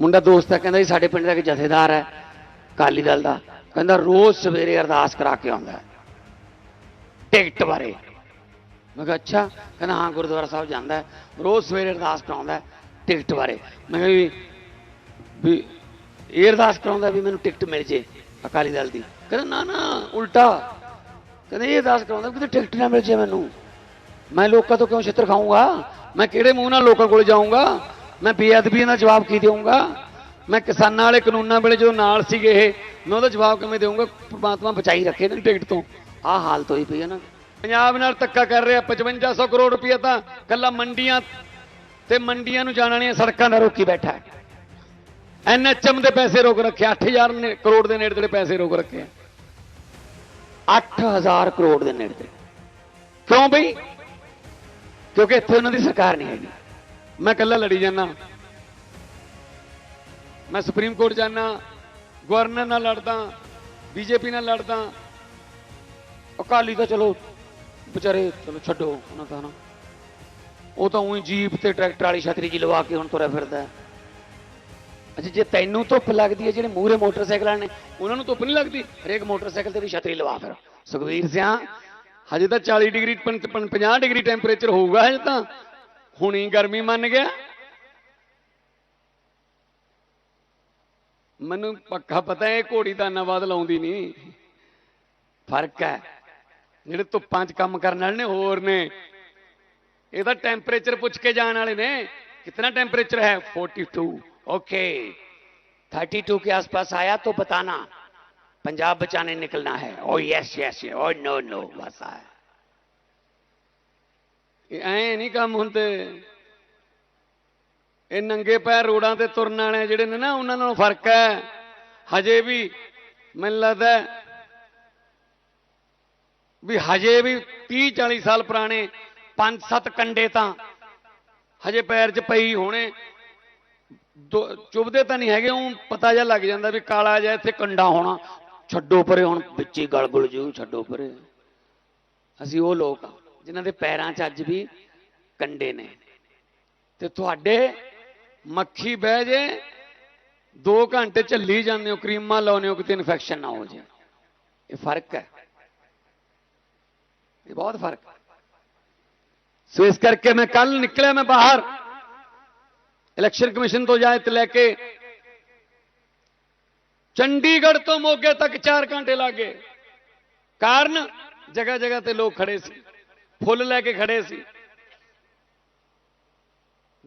ਮੁੰਡਾ ਦੋਸਤ ਹੈ ਕਹਿੰਦਾ ਜੀ ਸਾਡੇ ਪਿੰਡ ਦਾ ਇੱਕ ਜਥੇਦਾਰ ਹੈ ਕਾਲੀ ਦਲ ਦਾ। ਕਹਿੰਦਾ ਰੋਜ਼ ਸਵੇਰੇ ਅਰਦਾਸ ਕਰਾ ਕੇ ਆਉਂਦਾ ਹੈ। ਟਿਕਟ ਬਾਰੇ। ਮੈਂ ਕਿਹਾ, ਅੱਛਾ। ਕਹਿੰਦਾ, ਹਾਂ, ਗੁਰਦੁਆਰਾ ਸਾਹਿਬ ਜਾਂਦਾ ਹੈ। ਰੋਜ਼ ਸਵੇਰੇ ਅਰਦਾਸ ਕਰਾਉਂਦਾ ਟਿਕਟ ਬਾਰੇ। ਮੈਂ ਕਿਹਾ ਵੀ ਇਹ ਅਰਦਾਸ ਕਰਾਉਂਦਾ ਵੀ ਮੈਨੂੰ ਟਿਕਟ ਮਿਲ ਜੇ ਅਕਾਲੀ ਦਲ ਦੀ। ਕਹਿੰਦਾ, ਨਾ ਨਾ, ਉਲਟਾ। ਕਹਿੰਦਾ, ਇਹ ਅਰਦਾਸ ਕਰਾਉਂਦਾ ਕਿ ਟਿਕਟ ਨਾ ਮਿਲ ਜੇ ਮੈਨੂੰ। ਮੈਂ ਲੋਕਾਂ ਤੋਂ ਕਿਉਂ ਛਿੱਤਰ ਖਾਊਂਗਾ? ਮੈਂ ਕਿਹੜੇ ਮੂੰਹ ਨਾਲ ਲੋਕਾਂ ਕੋਲ ਜਾਊਂਗਾ? ਮੈਂ ਬੇਅਦਬੀ ਦਾ ਜਵਾਬ ਕੀ ਦੇਵਾਂਗਾ ਮੈਂ ਕਿਸਾਨਾਂ ਵਾਲੇ ਕਾਨੂੰਨਾਂ ਵੇਲੇ ਜਦੋਂ ਨਾਲ ਸੀਗੇ ਇਹ, ਮੈਂ ਉਹਦਾ ਜਵਾਬ ਕਿਵੇਂ ਦੇਵਾਂਗਾ ਪ੍ਰਮਾਤਮਾ ਬਚਾਈ ਰੱਖੇ ਨਾ ਟਿਕਟ ਤੋਂ। ਆਹ ਹਾਲਤ ਹੋਈ ਪਈ ਹੈ ਨਾ। ਪੰਜਾਬ ਨਾਲ ਧੱਕਾ ਕਰ ਰਿਹਾ 5500 ਕਰੋੜ ਰੁਪਏ ਤਾਂ ਕੱਲਾ ਮੰਡੀਆਂ ਤੇ ਮੰਡੀਆਂ ਨੂੰ ਜਾਣ ਵਾਲੀਆਂ ਸੜਕਾਂ ਦਾ ਰੋਕੀ ਬੈਠਾ ਹੈ। ਐਨਐਚਐਮ ਦੇ ਪੈਸੇ ਰੋਕ ਰੱਖੇ 8000 ਨੇ- ਕਰੋੜ ਦੇ ਨੇੜੇ ਤੇੜੇ ਪੈਸੇ ਰੋਕ ਰੱਖੇ ਆ। 8000 ਕਰੋੜ ਦੇ ਨੇੜੇ ਤੇੜੇ। ਕਿਉਂ ਬਈ? ਕਿਉਂਕਿ ਇੱਥੇ ਉਹਨਾਂ ਦੀ ਸਰਕਾਰ ਨਹੀਂ ਹੈਗੀ। ਮੈਂ ਇਕੱਲਾ ਲੜੀ ਜਾਂਦਾ। ਮੈਂ ਸੁਪਰੀਮ ਕੋਰਟ ਜਾਣਾ ਗਵਰਨਰ ਨਾਲ ਲੜਦਾ, ਬੀਜੇਪੀ ਨਾਲ ਲੜਦਾ। ਅਕਾਲੀ ਤਾਂ ਚਲੋ, ਵਿਚਾਰੇ ਚਲੋ ਛੱਡੋ, ਉਹਨਾਂ ਦਾ ਨਾ। ਉਹ ਤਾਂ ਉਹੀ ਜੀਪ ਤੇ ਟਰੈਕਟਰ ਵਾਲੀ ਛਤਰੀ ਜੀ ਲਵਾ ਕੇ ਹੁਣ ਤੁਰਿਆ ਫਿਰਦਾ ਅੱਛਾ, ਜੇ ਤੈਨੂੰ ਧੁੱਪ ਲੱਗਦੀ ਹੈ, ਜਿਹੜੇ ਮੂਹਰੇ ਮੋਟਰਸਾਈਕਲਾਂ ਨੇ, ਉਹਨਾਂ ਨੂੰ ਧੁੱਪ ਨਹੀਂ ਲੱਗਦੀ? ਹਰੇਕ ਮੋਟਰਸਾਈਕਲ ਤੇ ਵੀ ਛਤਰੀ ਲਵਾ ਫਿਰ। ਸੁਖਵੀਰ ਸਿਆ, ਹਜੇ ਤਾਂ 40 ਡਿਗਰੀ 50 ਡਿਗਰੀ ਟੈਂਪਰੇਚਰ ਹੋਊਗਾ ਹਜੇ ਤਾਂ। ਹੁਣੀ ਗਰਮੀ ਮੰਨ ਗਿਆ ਮੈਨੂੰ ਪੱਕਾ ਪਤਾ ਹੈ ਇਹ ਘੋੜੀ ਦਾ ਨਵਾਦ ਲਾਉਂਦੀ ਨਹੀਂ ਫਰਕ ਹੈ ਜਿਹੜੇ ਧੁੱਪਾਂ 'ਚ ਕੰਮ ਕਰਨ ਵਾਲੇ ਨੇ ਹੋਰ ਨੇ ਇਹ ਤਾਂ ਟੈਂਪਰੇਚਰ ਪੁੱਛ ਕੇ ਜਾਣ ਵਾਲੇ ਨੇ कितना टेम्परेचर है 42 ओके 32 के आसपास आया तो बताना पंजाब बचाने निकलना है oh yes yes oh no no बस है ਇਹ ਐ ਨਹੀਂ ਕੰਮ ਹੁੰਦੇ। ਇਹ ਨੰਗੇ ਪੈਰ ਰੋਡਾਂ ਤੇ ਤੁਰਨ ਵਾਲੇ ਜਿਹੜੇ ਨੇ ਨਾ, ਉਹਨਾਂ ਨਾਲੋਂ ਫ਼ਰਕ ਹੈ। ਹਜੇ ਵੀ ਮੈਨੂੰ ਲੱਗਦਾ ਵੀ ਹਜੇ ਵੀ 30 40 ਸਾਲ ਪੁਰਾਣੇ ਪੰਜ ਸੱਤ ਕੰਡੇ ਤਾਂ ਹਜੇ ਪੈਰ 'ਚ ਪਈ ਹੋਣੇ। ਦੋ- ਚੁੱਭਦੇ ਤਾਂ ਨਹੀਂ ਹੈਗੇ ਉਹ ਪਤਾ ਜਿਹਾ ਲੱਗ ਜਾਂਦਾ ਵੀ ਕਾਲਾ ਜਿਹਾ ਇੱਥੇ ਕੰਡਾ ਹੋਣਾ। ਛੱਡੋ ਪਰੇ ਹੁਣ, ਵਿੱਚ ਹੀ ਗਲ ਗੁਲ ਜੂ, ਛੱਡੋ ਪਰੇ। ਅਸੀਂ ਉਹ ਲੋਕ ਆ। ਜਿਨ੍ਹਾਂ ਦੇ ਪੈਰਾਂ 'ਚ ਅੱਜ ਵੀ ਕੰਡੇ ਨੇ। ਤੇ ਤੁਹਾਡੇ ਮੱਖੀ ਬਹਿ ਜੇ 2 ਘੰਟੇ ਝੱਲੀ ਜਾਂਦੇ ਹੋ, ਕਰੀਮਾਂ ਲਾਉਂਦੇ ਹੋ, ਕਿਤੇ ਇਨਫੈਕਸ਼ਨ ਨਾ ਹੋ ਜਾਏ ਇਹ ਫ਼ਰਕ ਹੈ। ਇਹ ਬਹੁਤ ਫ਼ਰਕ ਹੈ। ਸੋ ਇਸ ਕਰਕੇ ਮੈਂ ਕੱਲ ਨਿਕਲਿਆ ਮੈਂ ਬਾਹਰ। ਇਲੈਕਸ਼ਨ ਕਮਿਸ਼ਨ ਤੋਂ ਜਾਇਤ ਲੈ ਕੇ ਚੰਡੀਗੜ੍ਹ ਤੋਂ ਮੋਗੇ ਤੱਕ 4 ਘੰਟੇ ਲੱਗੇ ਕਾਰਨ ਜਗ੍ਹਾ ਜਗ੍ਹਾ ਤੇ ਲੋਕ ਖੜੇ ਸੀ। ਫੁੱਲ ਲੈ ਕੇ ਖੜੇ ਸੀ।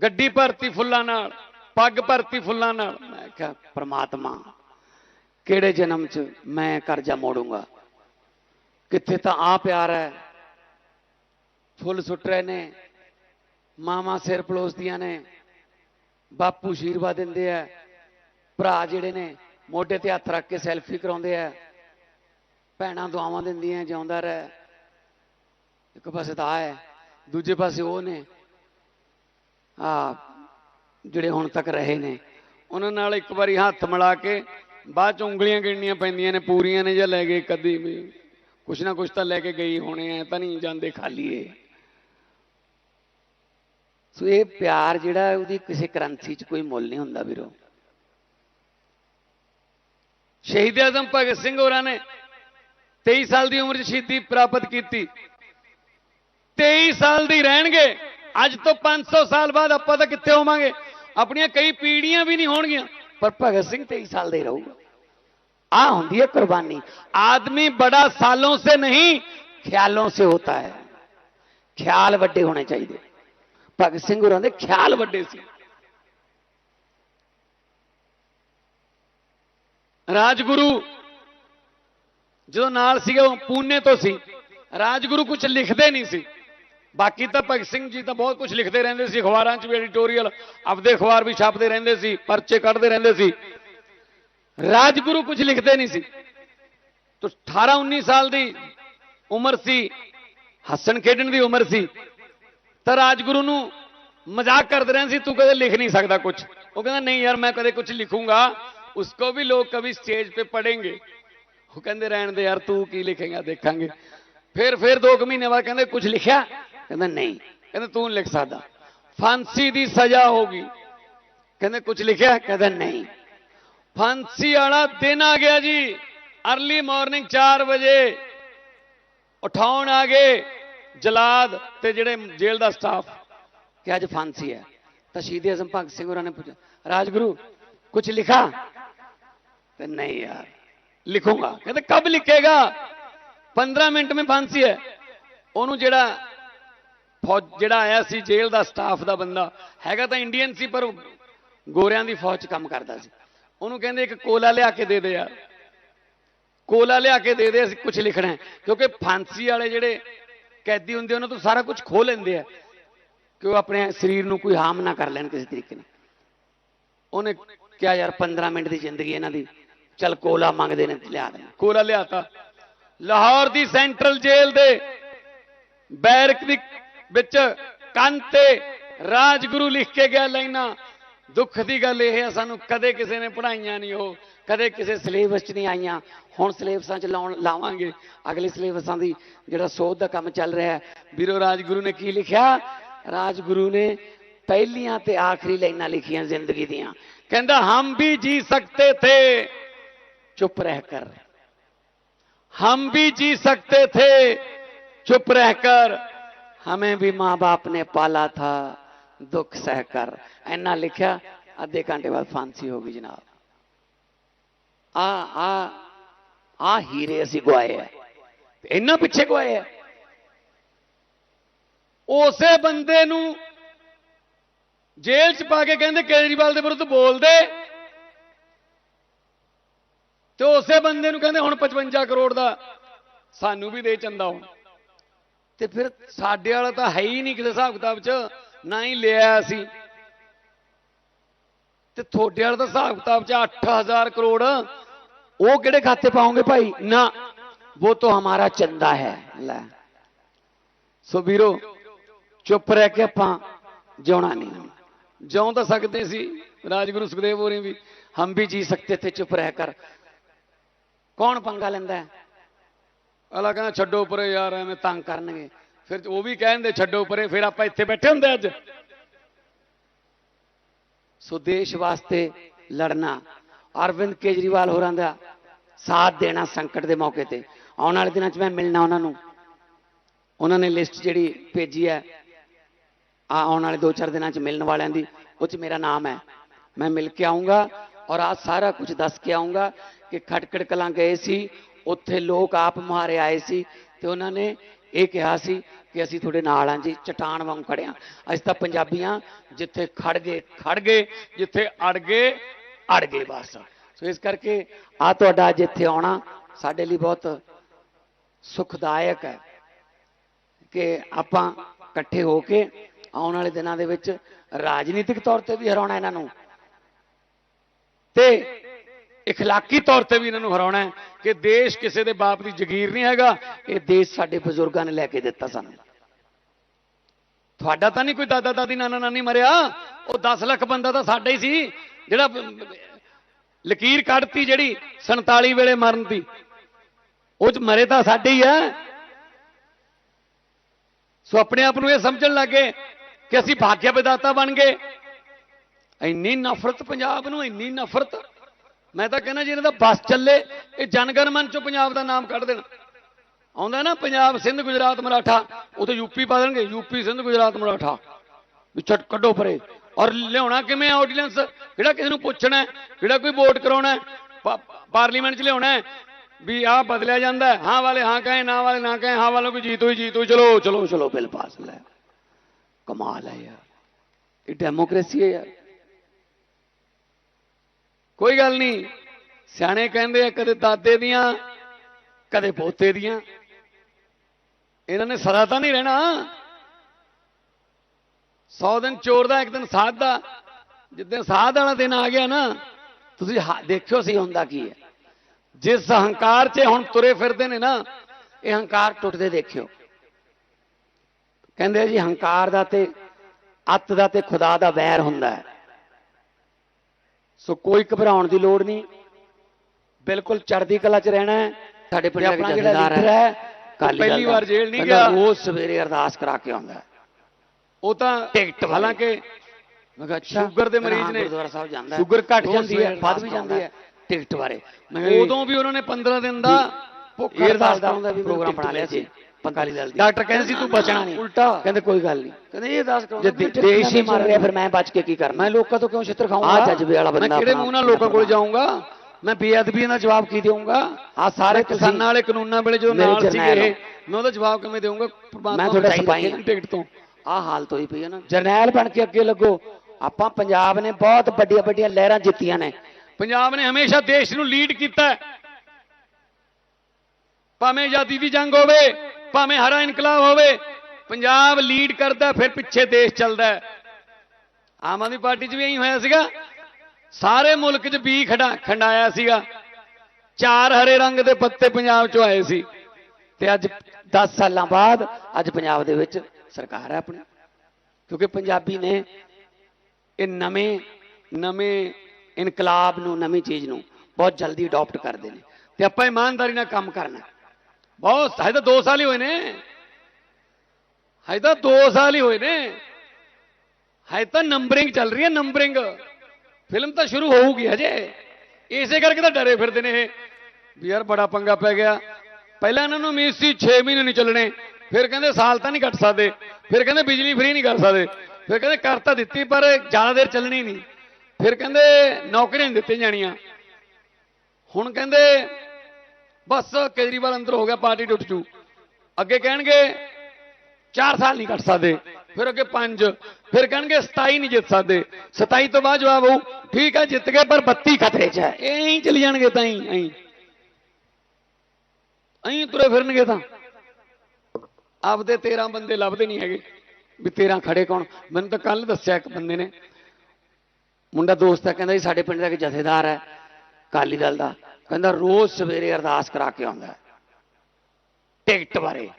ਗੱਡੀ ਭਰਤੀ ਫੁੱਲਾਂ ਨਾਲ, ਪੱਗ ਭਰਤੀ ਫੁੱਲਾਂ ਨਾਲ। ਮੈਂ ਕਿਹਾ, ਪ੍ਰਮਾਤਮਾ, ਕਿਹੜੇ ਜਨਮ 'ਚ ਮੈਂ ਕਰਜ਼ਾ ਮੋੜੂੰਗਾ? ਕਿੱਥੇ ਤਾਂ ਆ ਪਿਆਰ ਹੈ। ਫੁੱਲ ਸੁੱਟ ਰਹੇ ਨੇ ਮਾਮਾ ਸਿਰ ਪਲੋਸਦੀਆਂ ਨੇ, ਬਾਪੂ ਆਸ਼ੀਰਵਾਦ ਦਿੰਦੇ ਆ, ਭਰਾ ਜਿਹੜੇ ਨੇ, ਮੋਢੇ ਤੇ ਹੱਥ ਰੱਖ ਕੇ ਸੈਲਫੀ ਕਰਾਉਂਦੇ ਆ, ਭੈਣਾਂ ਦੁਆਵਾਂ ਦਿੰਦੀਆਂ, ਜਿਉਂਦਾ ਰਹਿ। ਇੱਕ ਪਾਸੇ ਤਾਂ ਆਹ ਹੈ, ਦੂਜੇ ਪਾਸੇ ਉਹ ਨੇ। ਆ ਜਿਹੜੇ ਹੁਣ ਤੱਕ ਰਹੇ ਨੇ। ਉਹਨਾਂ ਨਾਲ ਇੱਕ ਵਾਰੀ ਹੱਥ ਮਿਲਾ ਕੇ ਬਾਅਦ ਚ ਉਂਗਲੀਆਂ ਗਿਣਨੀਆਂ ਪੈਂਦੀਆਂ ਨੇ, ਪੂਰੀਆਂ ਨੇ ਜਾਂ ਲੈ ਗਏ ਕਦੀ ਵੀ। ਕੁਛ ਨਾ ਕੁਛ ਤਾਂ ਲੈ ਕੇ ਗਈ ਹੋਣੇ ਆ, ਤਾਂ ਨਹੀਂ ਜਾਂਦੇ ਖਾਲੀ ਇਹ। ਸੋ ਇਹ ਪਿਆਰ ਜਿਹੜਾ ਉਹਦੀ ਕਿਸੇ ਕਰੰਸੀ 'ਚ ਕੋਈ ਮੁੱਲ ਨਹੀਂ ਹੁੰਦਾ ਵੀਰੋ। ਸ਼ਹੀਦ ਆਜ਼ਮ ਭਗਤ ਸਿੰਘ ਹੋਰਾਂ ਨੇ 23 ਸਾਲ ਦੀ ਉਮਰ 'ਚ ਸ਼ਹੀਦੀ ਪ੍ਰਾਪਤ ਕੀਤੀ। 23 ਸਾਲ ਦੀ ਰਹਿਣਗੇ। ਅੱਜ ਤੋਂ 500 ਸਾਲ ਬਾਅਦ ਆਪਾਂ ਤਾਂ ਕਿੱਥੇ ਹੋਵਾਂਗੇ? ਆਪਣੀਆਂ ਕਈ ਪੀੜ੍ਹੀਆਂ ਵੀ ਨਹੀਂ ਹੋਣਗੀਆਂ। ਪਰ ਭਗਤ ਸਿੰਘ 23 ਸਾਲ ਦੇ ਰਹੂਗਾ। ਆ ਹੁੰਦੀ ਹੈ ਕੁਰਬਾਨੀ। ਆਦਮੀ ਬੜਾ ਸਾਲੋਂ ਸੇ ਨਹੀਂ, ਖਿਆਲੋਂ ਸੇ ਹੋਤਾ ਹੈ। ਖਿਆਲ ਵੱਡੇ ਹੋਣੇ ਚਾਹੀਦੇ। ਭਗਤ ਸਿੰਘ ਉਹਨਾਂ ਦੇ ਖਿਆਲ ਵੱਡੇ ਸੀ। ਰਾਜਗੁਰੂ ਜਦੋਂ ਨਾਲ ਸੀਗਾ ਪੂਨੇ ਤੋਂ ਸੀ। ਰਾਜਗੁਰੂ ਕੁਝ ਲਿਖਦੇ ਨਹੀਂ ਸੀ। ਬਾਕੀ ਤਾਂ ਭਗਤ ਸਿੰਘ ਜੀ ਤਾਂ ਬਹੁਤ ਕੁਝ ਲਿਖਦੇ ਰਹਿੰਦੇ ਸੀ, ਅਖਬਾਰਾਂ 'ਚ ਵੀ ਐਡੀਟੋਰੀਅਲ ਆਪਦੇ ਅਖਬਾਰ ਵੀ ਛਾਪਦੇ ਰਹਿੰਦੇ ਸੀ, ਪਰਚੇ ਕੱਢਦੇ ਰਹਿੰਦੇ ਸੀ। ਰਾਜਗੁਰੂ ਕੁਝ ਲਿਖਦੇ ਨਹੀਂ ਸੀ। ਤੋ 18 19 ਸਾਲ ਦੀ ਉਮਰ ਸੀ, ਹੱਸਣ ਖੇਡਣ ਦੀ ਉਮਰ ਸੀ। ਤਾਂ ਰਾਜਗੁਰੂ ਨੂੰ ਮਜ਼ਾਕ ਕਰਦੇ ਰਹੇ ਸੀ, ਤੂੰ ਕਦੇ ਲਿਖ ਨਹੀਂ ਸਕਦਾ ਕੁਝ ਉਹ ਕਹਿੰਦਾ, ਨਹੀਂ ਯਾਰ, ਮੈਂ ਕਦੇ ਕੁਝ ਲਿਖੂੰਗਾ। ਉਸਕੋ ਵੀ ਲੋਕ ਕਵੀ ਸਟੇਜ ਤੇ ਪੜ੍ਹੇਗੇ। ਉਹ ਕਹਿੰਦੇ ਰਹਿਣ ਦੇ, ਯਾਰ, ਤੂੰ ਕੀ ਲਿਖੇਗਾ, ਦੇਖਾਂਗੇ। ਫਿਰ ਫਿਰ 2 ਮਹੀਨੇ ਬਾਅਦ ਕਹਿੰਦੇ ਕੁਝ ਲਿਖਿਆ? ਕਹਿੰਦਾ ਨਹੀਂ। ਕਹਿੰਦਾ ਤੂੰ ਲਿਖ ਸਕਦਾ। ਫਾਂਸੀ ਦੀ ਸਜ਼ਾ ਹੋਗੀ ਕਹਿੰਦੇ ਕੁਝ ਲਿਖਿਆ ਕਹਿੰਦਾ ਨਹੀਂ। ਫਾਂਸੀ ਵਾਲਾ ਦਿਨ ਆ ਗਿਆ ਜੀ। ਅਰਲੀ ਮਾਰਨਿੰਗ 4 ਵਜੇ ਉਠਾਉਣ ਆ ਗਏ ਜਲਾਦ ਤੇ ਜਿਹੜੇ ਜੇਲ੍ਹ ਦਾ ਸਟਾਫ। ਕਿ ਅੱਜ ਫਾਂਸੀ ਹੈ। ਤਾਂ ਸ਼ਹੀਦ ਆਜ਼ਮ ਭਗਤ ਸਿੰਘ ਹੋਰਾਂ ਨੇ ਪੁੱਛਿਆ, ਰਾਜਗੁਰੂ ਕੁਝ ਲਿਖਾ? ਤੇ ਨਹੀਂ ਯਾਰ, ਲਿਖੂੰਗਾ। ਕਹਿੰਦੇ, ਕਬ ਲਿਖੇਗਾ? 15 ਮਿੰਟ में ਫਾਂਸੀ ਹੈ। ਉਹਨੂੰ ਜਿਹੜਾ ਫੌਜ ਜਿਹੜਾ ਆਇਆ ਸੀ ਜੇਲ੍ਹ ਦਾ ਸਟਾਫ ਦਾ ਬੰਦਾ, ਹੈਗਾ ਤਾਂ ਇੰਡੀਅਨ ਸੀ, ਪਰ ਗੋਰਿਆਂ ਦੀ ਫੌਜ 'ਚ ਕੰਮ ਕਰਦਾ ਸੀ। ਉਹਨੂੰ ਕਹਿੰਦੇ ਇੱਕ ਕੋਲਾ ਲਿਆ ਕੇ ਦੇ ਦੇ ਯਾਰ। ਕੋਲਾ ਲਿਆ ਕੇ ਦੇ ਦੇ, ਅਸੀਂ ਕੁਝ ਲਿਖਣਾ ਕਿਉਂਕਿ ਫਾਂਸੀ ਵਾਲੇ ਜਿਹੜੇ ਕੈਦੀ ਹੁੰਦੇ, ਉਹਨਾਂ ਤੋਂ ਸਾਰਾ ਕੁਝ ਖੋਹ ਲੈਂਦੇ ਆ। ਕਿ ਉਹ ਆਪਣੇ ਸਰੀਰ ਨੂੰ ਕੋਈ ਹਾਰਮ ਨਾ ਕਰ ਲੈਣ ਕਿਸੇ ਤਰੀਕੇ ਨਾਲ। ਉਹਨੇ ਕਿਹਾ, ਯਾਰ 15 ਮਿੰਟ ਦੀ ਜ਼ਿੰਦਗੀ ਇਹਨਾਂ ਦੀ। ਚਲ ਕੋਲਾ ਮੰਗਦੇ ਨੇ, ਲਿਆ ਦੇ। ਕੋਲਾ ਲਿਆਤਾ। ਲਾਹੌਰ ਦੀ ਸੈਂਟਰਲ ਜੇਲ੍ਹ ਦੇ ਬੈਰਕ ਦੀ ਵਿੱਚ ਕੰਨ ਤੇ ਰਾਜਗੁਰੂ ਲਿਖ ਕੇ ਗਿਆ ਲਾਈਨਾਂ। ਦੁੱਖ ਦੀ ਗੱਲ ਇਹ ਹੈ, ਸਾਨੂੰ ਕਦੇ ਕਿਸੇ ਨੇ ਪੜਾਈਆਂ ਨਹੀਂ ਉਹ, ਕਦੇ ਕਿਸੇ ਸਿਲੇਬਸ 'ਚ ਨਹੀਂ ਆਈਆਂ। ਹੁਣ ਸਿਲੇਬਸਾਂ 'ਚ ਲਾਉਣ ਲਾਵਾਂਗੇ। ਅਗਲੇ ਸਿਲੇਬਸਾਂ ਦੀ ਜਿਹੜਾ ਸੋਧ ਦਾ ਕੰਮ ਚੱਲ ਰਿਹਾ ਹੈ, ਵੀਰੋ ਰਾਜਗੁਰੂ ਨੇ ਕੀ ਲਿਖਿਆ? ਰਾਜਗੁਰੂ ਨੇ ਪਹਿਲੀਆਂ ਤੇ ਆਖਰੀ ਲਾਈਨਾਂ ਲਿਖੀਆਂ ਜ਼ਿੰਦਗੀ ਦੀਆਂ। ਕਹਿੰਦਾ, ਹਮ ਵੀ ਜੀ ਸਕਤੇ ਥੇ। ਚੁੱਪ ਰਹਿ ਕਰ। ਹਮ ਵੀ ਜੀ ਸਕਤੇ ਥੇ। ਚੁੱਪ ਰਹਿ ਕਰ। हमें भी माँ बाप ने पाला था दुख सहकर ऐना लिखा आधे घंटे बाद फांसी होगी जनाब आ आ आ हीरे ਅਸੀਂ ਗਵਾਏ ਆ ਤੇ ਇੰਨਾ ਪਿੱਛੇ ਗਵਾਏ ਆ ਉਸੇ ਬੰਦੇ ਨੂੰ ਜੇਲ੍ਹ ਚ ਪਾ ਕੇ ਕਹਿੰਦੇ ਕੇਜਰੀਵਾਲ ਦੇ ਵਿਰੁੱਧ ਬੋਲਦੇ ਤੇ ਉਸੇ ਬੰਦੇ ਨੂੰ ਕਹਿੰਦੇ ਹੁਣ 55 ਕਰੋੜ ਦਾ ਸਾਨੂੰ ਵੀ ਦੇ ਚੰਦਾ ਹੁਣ ਤੇ ਫਿਰ ਸਾਡੇ ਵਾਲਾ ਤਾਂ ਹੈ ਹੀ ਨਹੀਂ ਕਿਸੇ ਹਿਸਾਬ ਕਿਤਾਬ 'ਚ, ਨਾ ਹੀ ਲਿਆ ਅਸੀਂ ਤੇ ਤੁਹਾਡੇ ਵਾਲਾ ਤਾਂ ਹਿਸਾਬ ਕਿਤਾਬ 'ਚ 8000 ਕਰੋੜ। ਉਹ ਕਿਹੜੇ ਖਾਤੇ ਪਾਉਂਗੇ ਭਾਈ? ਨਾ, ਉਹ ਤਾਂ ਹਮਾਰਾ ਚੰਦਾ ਹੈ। ਲੈ। ਸੋ ਵੀਰੋ, ਚੁੱਪ ਰਹਿ ਕੇ ਆਪਾਂ ਜਿਉਣਾ ਨਹੀਂ। ਜਿਉਂ ਤਾਂ ਸਕਦੇ ਸੀ, ਰਾਜਗੁਰੂ ਸੁਖਦੇਵ ਹੋਰੀ ਵੀ, ਹਮ ਵੀ ਜੀ ਸਕਤੇ ਥੇ ਚੁੱਪ ਰਹਿ ਕਰ। ਕੌਣ ਪੰਗਾ ਲੈਂਦਾ ਹੈ? ਅਲਾ ਕਹਿੰਦਾ ਛੱਡੋ ਪਰੇ ਯਾਰ, ਐਵੇਂ ਤੰਗ ਕਰਨਗੇ। ਫਿਰ ਉਹ ਵੀ ਕਹਿੰਦੇ ਛੱਡੋ ਪਰੇ, ਫਿਰ ਆਪਾਂ ਇੱਥੇ ਬੈਠੇ ਹੁੰਦੇ ਅੱਜ। ਸੋ ਦੇਸ਼ ਵਾਸਤੇ ਲੜਨਾ, ਅਰਵਿੰਦ ਕੇਜਰੀਵਾਲ ਹੋਰਾਂ ਦਾ ਸਾਥ ਦੇਣਾ ਸੰਕਟ ਦੇ ਮੌਕੇ ਤੇ। ਆਉਣ ਵਾਲੇ ਦਿਨਾਂ 'ਚ ਮੈਂ ਮਿਲਣਾ ਉਹਨਾਂ ਨੂੰ। ਉਹਨਾਂ ਨੇ ਲਿਸਟ ਜਿਹੜੀ ਭੇਜੀ ਹੈ, ਆ ਆਉਣ ਵਾਲੇ 2-4 ਦਿਨਾਂ 'ਚ ਮਿਲਣ ਵਾਲਿਆਂ ਦੀ, ਉਹ 'ਚ ਮੇਰਾ ਨਾਮ ਹੈ। ਮੈਂ ਮਿਲ ਕੇ ਆਉਂਗਾ ਔਰ ਆ ਸਾਰਾ ਕੁਝ ਦੱਸ ਕੇ ਆਉਂਗਾ ਕਿ ਖਟਕੜ ਕਲਾਂ ਗਏ ਸੀ ਉੱਥੇ ਲੋਕ ਆਪ ਮੁਹਾਰੇ ਆਏ ਸੀ ਤੇ ਉਹਨਾਂ ਨੇ ਇਹ ਕਿਹਾ ਸੀ ਕਿ ਅਸੀਂ ਤੁਹਾਡੇ ਨਾਲ ਹਾਂ ਜੀ, ਚਟਾਨ ਵਾਂਗ ਖੜੇ ਹਾਂ ਅਸੀਂ ਤਾਂ ਪੰਜਾਬੀਆਂ ਜਿੱਥੇ ਖੜ ਗਏ ਖੜ ਗਏ, ਜਿੱਥੇ ਅੜ ਗਏ ਅੜ ਗਏ ਬਸ। ਸੋ ਇਸ ਕਰਕੇ ਆ ਤੁਹਾਡਾ ਅੱਜ ਇੱਥੇ ਆਉਣਾ ਸਾਡੇ ਲਈ ਬਹੁਤ ਸੁਖਦਾਇਕ ਹੈ ਕਿ ਆਪਾਂ ਇਕੱਠੇ ਹੋ ਕੇ ਆਉਣ ਵਾਲੇ ਦਿਨਾਂ ਦੇ ਵਿੱਚ ਰਾਜਨੀਤਿਕ ਤੌਰ ਤੇ ਵੀ ਹਰਾਉਣਾ ਇਹਨਾਂ ਨੂੰ। ਤੇ اخلاقی ਤੌਰ ਤੇ ਵੀ ਇਹਨਾਂ ਨੂੰ ਹਰਾਉਣਾ ਹੈ ਕਿ ਦੇਸ਼ ਕਿਸੇ ਦੇ ਬਾਪ ਦੀ ਜ਼ਗੀਰ ਨਹੀਂ ਹੈਗਾ ਇਹ ਦੇਸ਼ ਸਾਡੇ ਬਜ਼ੁਰਗਾਂ ਨੇ ਲੈ ਕੇ ਦਿੱਤਾ ਸਾਨੂੰ ਤੁਹਾਡਾ ਤਾਂ ਨਹੀਂ ਕੋਈ ਦਾਦਾ ਦਾਦੀ ਨਾਨਾ ਨਾਨੀ ਮਰਿਆ ਉਹ 10 ਲੱਖ ਬੰਦਾ ਤਾਂ ਸਾਡਾ ਹੀ ਸੀ ਜਿਹੜਾ ਬ- ਬ- ਲਕੀਰ ਕੱਢਤੀ ਜਿਹੜੀ 47 ਵੇਲੇ ਮਰਨ ਦੀ ਉਹ ਚ ਮਰੇ ਤਾਂ ਸਾਡੇ ਹੀ ਆ ਸੋ ਆਪਣੇ ਆਪ ਨੂੰ ਇਹ ਸਮਝਣ ਲੱਗੇ ਕਿ ਅਸੀਂ ਭਾਗਿਆ ਵਿਦਾਤਾ ਬਣ ਗਏ ਇੰਨੀ ਨਫ਼ਰਤ ਪੰਜਾਬ ਨੂੰ ਇੰਨੀ ਨਫ਼ਰਤ ਮੈਂ ਤਾਂ ਕਹਿੰਦਾ ਜੀ ਇਹਨਾਂ ਦਾ ਬਸ ਚੱਲੇ ਇਹ ਜਨਗਣ ਮਨ ਚੋਂ ਪੰਜਾਬ ਦਾ ਨਾਮ ਕੱਢ ਦੇਣ। ਆਉਂਦਾ ਨਾ ਪੰਜਾਬ ਸਿੰਧ ਗੁਜਰਾਤ ਮਰਾਠਾ ਉਥੇ ਯੂਪੀ ਪਾ ਦੇਣਗੇ ਯੂਪੀ ਸਿੰਧ ਗੁਜਰਾਤ ਮਰਾਠਾ। ਵੀ ਛੱਡ ਕੱਢੋ ਪਰੇ। ਔਰ ਲਿਆਉਣਾ ਕਿਵੇਂ ਆਰਡੀਨੈਂਸ ਜਿਹੜਾ ਕਿਸੇ ਨੂੰ ਪੁੱਛਣਾ ਹੈ, ਜਿਹੜਾ ਕੋਈ ਵੋਟ ਕਰਾਉਣਾ ਪਾਰਲੀਮੈਂਟ 'ਚ ਲਿਆਉਣਾ ਵੀ ਆਹ ਬਦਲਿਆ ਜਾਂਦਾ ਹਾਂ। ਵਾਲੇ ਹਾਂ ਕਹੇ ਨਾ ਵਾਲੇ ਨਾ ਕਹੇ ਹਾਂ ਵਾਲੋਂ ਕੋਈ ਜੀਤੋ ਹੀ ਜੀਤੋ ਹੀ, ਚਲੋ ਚਲੋ ਚਲੋ ਬਿੱਲ ਪਾਸ ਲੈ। ਕਮਾਲ ਹੈ ਯਾਰ। ਇਹ ਡੈਮੋਕ੍ਰੇਸੀ ਹੈ ਯਾਰ। ਕੋਈ ਗੱਲ ਨਹੀਂ। ਸਿਆਣੇ ਕਹਿੰਦੇ ਆ, ਕਦੇ ਦਾਦੇ ਦੀਆਂ, ਕਦੇ ਪੋਤੇ ਦੀਆਂ। ਇਹਨਾਂ ਨੇ ਸਦਾ ਤਾਂ ਨਹੀਂ ਰਹਿਣਾ। 100 ਦਿਨ ਚੋਰ ਦਾ, ਇੱਕ ਦਿਨ ਸਾਧ ਦਾ। ਜਿੱਦਾਂ ਸਾਧ ਵਾਲਾ ਦਿਨ ਆ ਗਿਆ ਨਾ, ਤੁਸੀਂ ਹਾ- ਦੇਖਿਓ ਸੀ ਹੁੰਦਾ ਕੀ ਹੈ। ਜਿਸ ਹੰਕਾਰ 'ਚ ਹੁਣ ਤੁਰੇ ਫਿਰਦੇ ਨੇ ਨਾ, ਇਹ ਹੰਕਾਰ ਟੁੱਟਦੇ ਦੇਖਿਓ। ਕਹਿੰਦੇ ਜੀ ਹੰਕਾਰ ਦਾ ਤੇ ਅੱਤ ਦਾ ਤੇ ਖੁਦਾ ਦਾ ਵੈਰ ਹੁੰਦਾ ਹੈ। ਸੋ ਕੋਈ ਘਬਰਾਉਣ ਦੀ ਲੋੜ ਨਹੀਂ ਬਿਲਕੁਲ ਚੜ੍ਹਦੀ ਕਲਾ 'ਚ ਰਹਿਣਾ ਹੈ ਸਾਡੇ ਪਿੰਡ ਦਾ ਲੀਡਰ ਹੈ ਪਹਿਲੀ। ਵਾਰ ਜੇਲ੍ਹ ਨਹੀਂ ਗਿਆ ਰੋਜ਼ ਸਵੇਰੇ ਅਰਦਾਸ ਕਰਾ ਕੇ ਆਉਂਦਾ। ਉਹ ਤਾਂ ਟਿਕਟ। ਹਾਲਾਂਕਿ ਮੈਂ ਕਿਹਾ ਅੱਛਾ ਸ਼ੂਗਰ ਦੇ ਮਰੀਜ਼ ਨੇ। ਗੁਰਦੁਆਰਾ ਸਾਹਿਬ ਜਾਂਦਾ। ਸ਼ੂਗਰ ਘਟ ਜਾਂਦੀ ਹੈ ਵੱਧ ਵੀ ਜਾਂਦੀ ਹੈ ਟਿਕਟ ਬਾਰੇ ਉਦੋਂ ਵੀ ਉਹਨਾਂ ਨੇ 15 ਦਿਨ ਦਾ ਭੁੱਖ ਅਰਦਾਸ ਦਾ ਵੀ ਪ੍ਰੋਗਰਾਮ ਬਣਾ ਲਿਆ ਸੀ ਅਕਾਲੀ ਦਲ ਦੀ ਡਾਕਟਰ ਕਹਿੰਦੇ ਸੀ ਤੂੰ ਬਚਣਾ ਨਹੀਂ। ਉਲਟਾ। ਕਹਿੰਦੇ ਕੋਈ ਗੱਲ ਨਹੀਂ। ਕਹਿੰਦੇ ਇਹ ਜੇ ਕਰਾਉਂਦਾ ਦੇ- ਦੇਸ਼ ਹੀ ਮਰ ਰਿਹਾ। ਫਿਰ ਮੈਂ ਬਚ ਕੇ ਕੀ ਕਰਨਾ? ਮੈਂ ਲੋਕਾਂ ਤੋਂ ਕਿਉਂ ਛਿੱਤਰ ਖਾਊਂਗਾ? ਆ ਜਜ਼ਬੇ ਵਾਲਾ ਬੰਦਾ ਮੈਂ ਕਿਹੜੇ ਮੂੰਹ ਨਾਲ ਲੋਕਾਂ ਕੋਲ ਜਾਊਂਗਾ? ਮੈਂ ਬੇਅਦਬੀ ਦਾ ਜਵਾਬ ਕੀ ਦੇਵਾਂਗਾ ਆ ਸਾਰੇ ਕਿਸਾਨਾਂ ਵਾਲੇ ਕਾਨੂੰਨਾਂ ਵੇਲੇ ਜਦੋਂ ਨਾਲ ਇਹ ਮੈਂ ਉਹਦਾ ਜਵਾਬ ਕਿਵੇਂ ਦੇਵਾਂਗਾ ਮੈਂ ਤੁਹਾਡਾ ਸਿਪਾਹੀ। ਟਿਕਟ ਤੋਂ। ਆਹ ਹਾਲਤ ਹੋਈ ਪਈ ਹੈ ਨਾ। ਜਰਨੈਲ ਬਣ ਕੇ ਅੱਗੇ ਲੱਗੋ। ਆਪਾਂ ਪੰਜਾਬ ਨੇ ਬਹੁਤ ਵੱਡੀਆਂ ਵੱਡੀਆਂ ਲਹਿਰਾਂ ਜਿੱਤੀਆਂ ਨੇ। ਪੰਜਾਬ ਨੇ ਹਮੇਸ਼ਾ ਦੇਸ਼ ਨੂੰ ਲੀਡ ਕੀਤਾ। ਭਾਵੇਂ ਆਜ਼ਾਦੀ ਦੀ ਜੰਗ ਹੋਵੇ ਭਾਵੇਂ ਹਰਾ ਇਨਕਲਾਬ ਹੋਵੇ, ਪੰਜਾਬ ਲੀਡ ਕਰਦਾ, ਫਿਰ ਪਿੱਛੇ ਦੇਸ਼ ਚੱਲਦਾ ਆਮ ਆਦਮੀ ਪਾਰਟੀ 'ਚ ਵੀ ਇਹੀ ਹੋਇਆ ਸੀਗਾ। ਸਾਰੇ ਮੁਲਕ 'ਚ ਬੀ ਖੜਾ ਖੰਡਾਇਆ ਸੀਗਾ। ਚਾਰ ਹਰੇ ਰੰਗ ਦੇ ਪੱਤੇ ਪੰਜਾਬ 'ਚੋਂ ਆਏ ਸੀ। ਤੇ ਅੱਜ 10 ਸਾਲਾਂ ਬਾਅਦ, ਅੱਜ ਪੰਜਾਬ ਦੇ ਵਿੱਚ ਸਰਕਾਰ ਹੈ ਆਪਣੀ। ਕਿਉਂਕਿ ਪੰਜਾਬੀ ਨੇ ਇਹ ਨਵੇਂ ਨਵੇਂ ਇਨਕਲਾਬ ਨੂੰ, ਨਵੀਂ ਚੀਜ਼ ਨੂੰ ਬਹੁਤ ਜਲਦੀ ਅਡਾਪਟ ਕਰਦੇ ਨੇ। ਤੇ ਆਪਾਂ ਇਮਾਨਦਾਰੀ ਨਾਲ ਕੰਮ ਕਰਨਾ ਬਹੁਤ ਹਜੇ ਤਾਂ 2 ਸਾਲ ਹੀ ਹੋਏ ਨੇ। ਹਜੇ ਤਾਂ 2 ਸਾਲ ਹੀ ਹੋਏ ਨੇ। ਹਜੇ ਤਾਂ ਨੰਬਰਿੰਗ ਚੱਲ ਰਹੀ ਹੈ ਨੰਬਰਿੰਗ ਫਿਲਮ ਤਾਂ ਸ਼ੁਰੂ ਹੋਊਗੀ ਹਜੇ। ਇਸੇ ਕਰਕੇ ਤਾਂ ਡਰੇ ਫਿਰਦੇ ਨੇ ਇਹ। ਵੀ ਯਾਰ ਬੜਾ ਪੰਗਾ ਪੈ ਗਿਆ। ਪਹਿਲਾਂ ਇਹਨਾਂ ਨੂੰ ਉਮੀਦ ਸੀ 6 ਮਹੀਨੇ ਨਹੀਂ ਚੱਲਣੇ। ਫਿਰ ਕਹਿੰਦੇ ਸਾਲ ਤਾਂ ਨਹੀਂ ਕੱਟ ਸਕਦੇ। ਫਿਰ ਕਹਿੰਦੇ ਬਿਜਲੀ ਫ੍ਰੀ ਨਹੀਂ ਕਰ ਸਕਦੇ। ਫਿਰ ਕਹਿੰਦੇ ਕਰ ਤਾਂ ਦਿੱਤੀ, ਪਰ ਜ਼ਿਆਦਾ ਦੇਰ ਚੱਲਣੀ ਨਹੀਂ। ਫਿਰ ਕਹਿੰਦੇ ਨੌਕਰੀਆਂ ਨਹੀਂ ਦਿੱਤੀਆਂ ਜਾਣੀਆਂ। ਹੁਣ ਕਹਿੰਦੇ ਬਸ ਕੇਜਰੀਵਾਲ ਅੰਦਰ ਹੋ ਗਿਆ ਪਾਰਟੀ ਟੁੱਟ ਜੂ। ਅੱਗੇ ਕਹਿਣਗੇ 4 ਸਾਲ ਨਹੀਂ ਕੱਟ ਸਕਦੇ। ਫਿਰ ਅੱਗੇ 5 ਫਿਰ ਕਹਿਣਗੇ 27 ਨਹੀਂ ਜਿੱਤ ਸਕਦੇ। 27 ਤੋਂ ਬਾਅਦ ਜਵਾਬ ਹੋਊ, ਠੀਕ ਹੈ ਜਿੱਤ ਗਏ, ਪਰ 32 ਖਤਰੇ 'ਚ ਹੈ। ਇਹ ਚਲੀ ਜਾਣਗੇ ਤਾਂ ਹੀ ਐਂ। ਐਂ ਤੁਰੇ ਫਿਰਨਗੇ ਤਾਂ। ਆਪਦੇ 13 ਬੰਦੇ ਲੱਭਦੇ ਨਹੀਂ ਹੈਗੇ। ਵੀ 13 ਖੜੇ ਕੌਣ? ਮੈਨੂੰ ਤਾਂ ਕੱਲ ਦੱਸਿਆ ਇੱਕ ਬੰਦੇ ਨੇ। ਮੁੰਡਾ ਦੋਸਤ ਹੈ, ਕਹਿੰਦਾ ਜੀ ਸਾਡੇ ਪਿੰਡ ਦਾ ਇੱਕ ਜਥੇਦਾਰ ਹੈ, ਅਕਾਲੀ ਦਲ ਦਾ। ਕਹਿੰਦਾ ਰੋਜ਼ ਸਵੇਰੇ ਅਰਦਾਸ ਕਰਾ ਕੇ ਆਉਂਦਾ ਟਿਕਟ ਬਾਰੇ।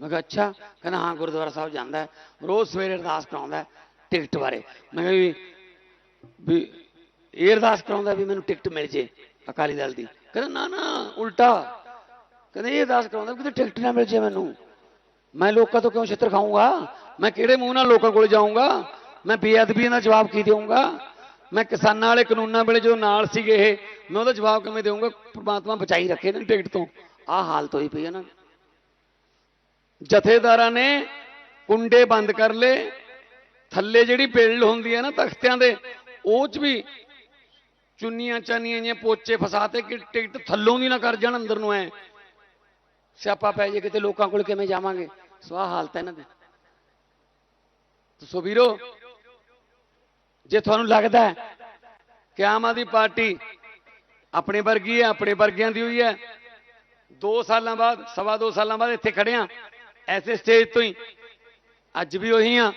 ਮੈਂ ਕਿਹਾ, ਅੱਛਾ। ਕਹਿੰਦਾ, ਹਾਂ, ਗੁਰਦੁਆਰਾ ਸਾਹਿਬ ਜਾਂਦਾ ਰੋਜ਼ ਸਵੇਰੇ ਅਰਦਾਸ ਕਰਾਉਂਦਾ ਟਿਕਟ ਬਾਰੇ। ਮੈਂ ਕਿਹਾ ਵੀ ਵੀ ਇਹ ਅਰਦਾਸ ਕਰਾਉਂਦਾ ਵੀ ਮੈਨੂੰ ਟਿਕਟ ਮਿਲ ਜੇ ਅਕਾਲੀ ਦਲ ਦੀ। ਕਹਿੰਦਾ, ਨਾ ਨਾ, ਉਲਟਾ। ਕਹਿੰਦਾ, ਇਹ ਅਰਦਾਸ ਕਰਾਉਂਦਾ ਵੀ ਕਿਤੇ ਟਿਕਟ ਨਾ ਮਿਲ ਜੇ ਮੈਨੂੰ। ਮੈਂ ਲੋਕਾਂ ਤੋਂ ਕਿਉਂ ਛਿੱਤਰ ਖਾਊਂਗਾ? ਮੈਂ ਕਿਹੜੇ ਮੂੰਹ ਨਾਲ ਲੋਕਾਂ ਕੋਲ ਜਾਊਂਗਾ? ਮੈਂ ਬੇਅਦਬੀ ਦਾ ਜਵਾਬ ਕੀ ਦੇਵਾਂਗਾ ਮੈਂ ਕਿਸਾਨਾਂ ਵਾਲੇ ਕਾਨੂੰਨਾਂ ਵੇਲੇ ਜੋ ਨਾਲ ਸੀਗੇ ਇਹ, ਮੈਂ ਉਹਦਾ ਜਵਾਬ ਕਿਵੇਂ ਦੇਵਾਂਗਾ ਪ੍ਰਮਾਤਮਾ ਬਚਾਈ ਰੱਖੇ ਨੇ ਟਿਕਟ ਤੋਂ। ਆਹ ਹਾਲਤ ਹੋਈ ਪਈ ਹੈ ਨਾ। ਜਥੇਦਾਰਾਂ ਨੇ ਕੁੰਡੇ ਬੰਦ ਕਰ ਲਏ। ਥੱਲੇ ਜਿਹੜੀ ਬਿਲਡ ਹੁੰਦੀ ਹੈ ਨਾ ਤਖਤਿਆਂ ਦੇ, ਉਹ ਚ ਵੀ ਚੁੰਨੀਆਂ ਚਾਨੀਆਂ ਜਾਂ ਪੋਚੇ ਫਸਾਤੇ ਕਿ ਟਿਕਟ ਥੱਲੋਂ ਦੀ ਨਾ ਕਰ ਜਾਣ, ਅੰਦਰ ਨੂੰ ਐ। ਸਿਆਪਾ ਪੈ ਜੇ ਕਿਤੇ ਲੋਕਾਂ ਕੋਲ ਕਿਵੇਂ ਜਾਵਾਂਗੇ? ਸਵਾਹ ਹਾਲਤ ਹੈ ਇਹਨਾਂ ਦੀ। ਸੋ ਵੀਰੋ ਜੇ ਤੁਹਾਨੂੰ ਲੱਗਦਾ ਹੈ ਕਿ ਆਮ ਆਦਮੀ ਪਾਰਟੀ ਆਪਣੇ ਵਰਗੀ ਹੈ, ਆਪਣੇ ਵਰਗਿਆਂ ਦੀ ਹੋਈ ਹੈ 2 ਸਾਲਾਂ ਬਾਅਦ, ਸਵਾ 2 ਸਾਲਾਂ ਬਾਅਦ ਇੱਥੇ ਖੜਿਆ ਐਸੇ ਸਟੇਜ ਤੋਂ ਹੀ ਅੱਜ ਵੀ ਉਹੀ ਆ